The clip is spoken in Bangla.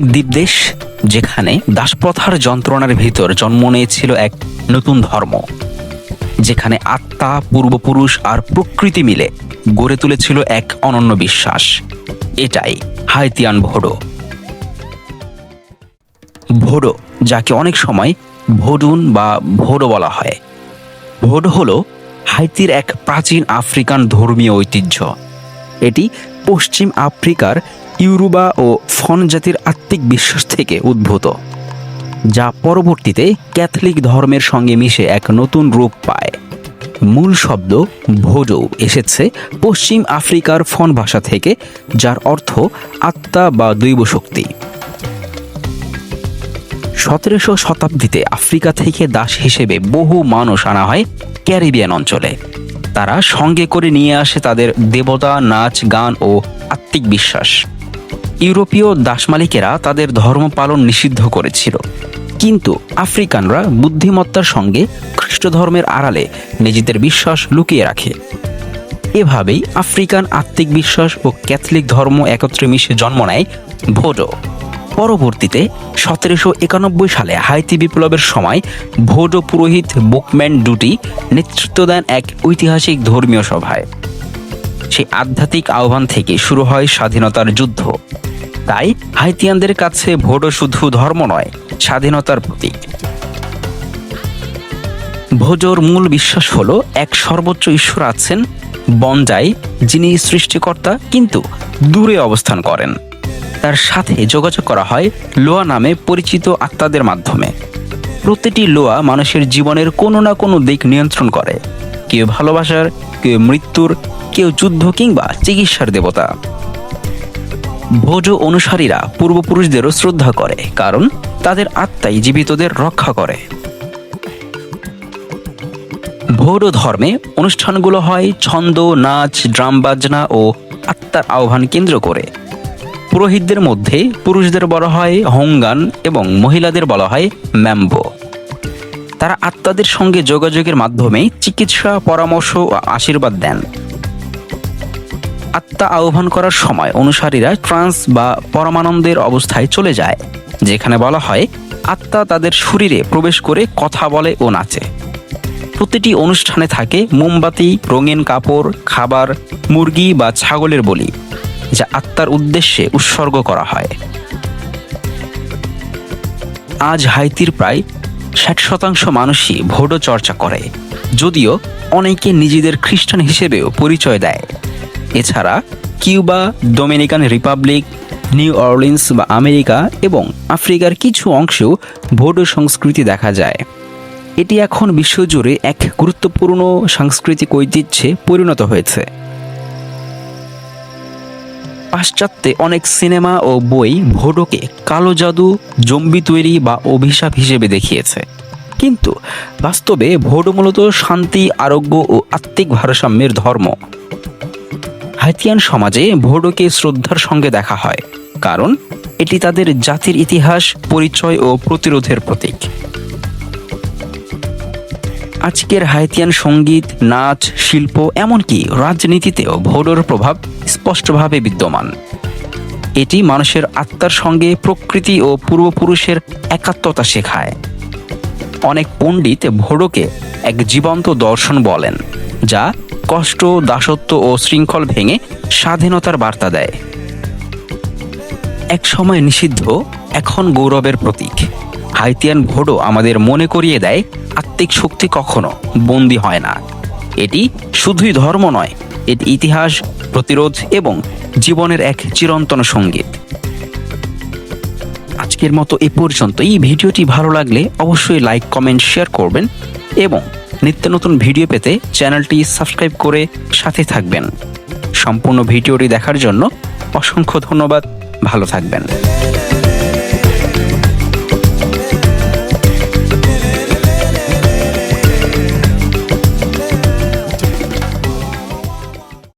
এক দ্বীপদেশ যেখানে দাসপ্রথার যন্ত্রণার ভিতর জন্ম নিয়েছিল এক নতুন ধর্ম, যেখানে আত্মা, পূর্বপুরুষ আর প্রকৃতি মিলে গড়ে তুলেছিল এক অনন্য বিশ্বাস। এটাই হাইতিয়ান ভোডো। ভোডো, যাকে অনেক সময় ভোডুন বা ভোডো বলা হয়। ভোডো হলো হাইতির এক প্রাচীন আফ্রিকান ধর্মীয় ঐতিহ্য। এটি পশ্চিম আফ্রিকার ইউরুবা ও ফন জাতির আত্মিক বিশ্বাস থেকে উদ্ভূত, যা পরবর্তীতে ক্যাথলিক ধর্মের সঙ্গে মিশে এক নতুন রূপ পায়। মূল শব্দ ভোডো এসেছে পশ্চিম আফ্রিকার ফন ভাষা থেকে, যার অর্থ আত্মা বা দৈব শক্তি সতেরোশো শতাব্দীতে আফ্রিকা থেকে দাস হিসেবে বহু মানুষ আনা হয় ক্যারিবিয়ান অঞ্চলে। তারা সঙ্গে করে নিয়ে আসে তাদের দেবতা, নাচ, গান ও আত্মিক বিশ্বাস। ইউরোপীয় দাস মালিকেরা তাদের ধর্ম পালন নিষিদ্ধ করেছিল। কিন্তু আফ্রিকানরা বুদ্ধিমত্তার সঙ্গে খ্রিস্ট ধর্মের আড়ালে নিজেদের বিশ্বাস লুকিয়ে রাখে। এভাবেই আফ্রিকান আত্মিক বিশ্বাস ও ক্যাথলিক ধর্ম একত্রে মিশে জন্ম নেয় ভোডো। পরবর্তীতে সতেরোশো একানব্বই সালে হাইতি বিপ্লবের সময় ভোডো পুরোহিত বুকম্যান ডুটি নেতৃত্ব দেন এক ঐতিহাসিক ধর্মীয় সভায়। সেই আধ্যাত্মিক আহ্বান থেকে শুরু হয় স্বাধীনতার যুদ্ধ। তাই হাইতিয়ানদের কাছে ভোডো শুধু ধর্ম নয়, স্বাধীনতার প্রতীক। ভোজোর মূল বিশ্বাস হলো এক সর্বোচ্চ ঈশ্বর আছেন বনজাই যিনি সৃষ্টিকর্তা, কিন্তু দূরে অবস্থান করেন। তার সাথে যোগাযোগ করা হয় লোয়া নামে পরিচিত আত্মাদের মাধ্যমে। প্রতিটি লোয়া মানুষের জীবনের কোনো না কোনো দিক নিয়ন্ত্রণ করে। কেউ ভালোবাসার, কেউ মৃত্যুর, কেউ যুদ্ধ কিংবা চিকিৎসার দেবতা। ভোজ অনুসারীরা পূর্বপুরুষদেরও শ্রদ্ধা করে, কারণ তাদের আত্মাই জীবিতদের রক্ষা করে। ভোডো ধর্মে অনুষ্ঠানগুলো হয় ছন্দ, নাচ, ড্রাম বাজনা ও আত্মার আহ্বান কেন্দ্র করে। পুরোহিতদের মধ্যে পুরুষদের বলা হয় হংগান এবং মহিলাদের বলা হয় ম্যাম্বো। তারা আত্মাদের সঙ্গে যোগাযোগের মাধ্যমে চিকিৎসা, পরামর্শ ও আশীর্বাদ দেন। আত্মা আহ্বান করার সময় অনুসারীরা ট্রান্স বা পরমানন্দের অবস্থায় চলে যায়, যেখানে বলা হয় আত্মা তাদের শরীরে প্রবেশ করে কথা বলে ও নাচে। প্রতিটি অনুষ্ঠানে থাকে মোমবাতি, রঙিন কাপড়, খাবার, মুরগি বা ছাগলের বলি, যা আত্মার উদ্দেশ্যে উৎসর্গ করা হয়। আজ হাইতির প্রায় ষাট শতাংশ মানুষই ভোডো চর্চা করে, যদিও অনেকে নিজেদের খ্রিস্টান হিসেবেও পরিচয় দেয়। এছাড়া Cuba, Dominican Republic, New Orleans বা আমেরিকা এবং আফ্রিকার কিছু অংশেও ভোডো সংস্কৃতি দেখা যায়। এটি এখন বিশ্বজুড়ে এক গুরুত্বপূর্ণ সাংস্কৃতিক ঐতিহ্যে পরিণত হয়েছে। পাশ্চাত্যে অনেক সিনেমা ও বই ভোডোকে কালো জাদু, জম্বি তৈরি বা অভিশাপ হিসেবে দেখিয়েছে। কিন্তু বাস্তবে ভোডো মূলত শান্তি, আরোগ্য ও আত্মিক ভারসাম্যের ধর্ম। হাইতিয়ান সমাজে ভোডোকে শ্রদ্ধার সঙ্গে দেখা হয়, কারণ এটি তাদের জাতির ইতিহাস, পরিচয় ও প্রতিরোধের প্রতীক। আজকের হাইতিয়ান সংগীত, নাচ, শিল্প, এমনকি রাজনীতিতেও ভোডোর প্রভাব স্পষ্টভাবে বিদ্যমান। এটি মানুষের আত্মার সঙ্গে প্রকৃতি ও পূর্বপুরুষের একাত্মতা শেখায়। অনেক পণ্ডিত ভোডোকে এক জীবন্ত দর্শন বলেন, যা কষ্ট, দাসত্ব ও শৃঙ্খল ভেঙে স্বাধীনতার বার্তা দেয়। এক সময় নিষিদ্ধ, এখন গৌরবের প্রতীক। হাইতিয়ান ভোডো আমাদের মনে করিয়ে দেয়, আত্মিক শক্তি কখনো বন্দী হয় না। এটি শুধুই ধর্ম নয় এটি ইতিহাস, প্রতিরোধ এবং জীবনের এক চিরন্তন সংগীত। আজকের মতো এ পর্যন্ত এই ভিডিওটি ভালো লাগলে অবশ্যই লাইক কমেন্ট শেয়ার করবেন এবং নিত্য নতুন ভিডিও পেতে চ্যানেলটি সাবস্ক্রাইব করে সাথে থাকবেন। সম্পূর্ণ ভিডিওটি দেখার জন্য অসংখ্য ধন্যবাদ। ভালো থাকবেন।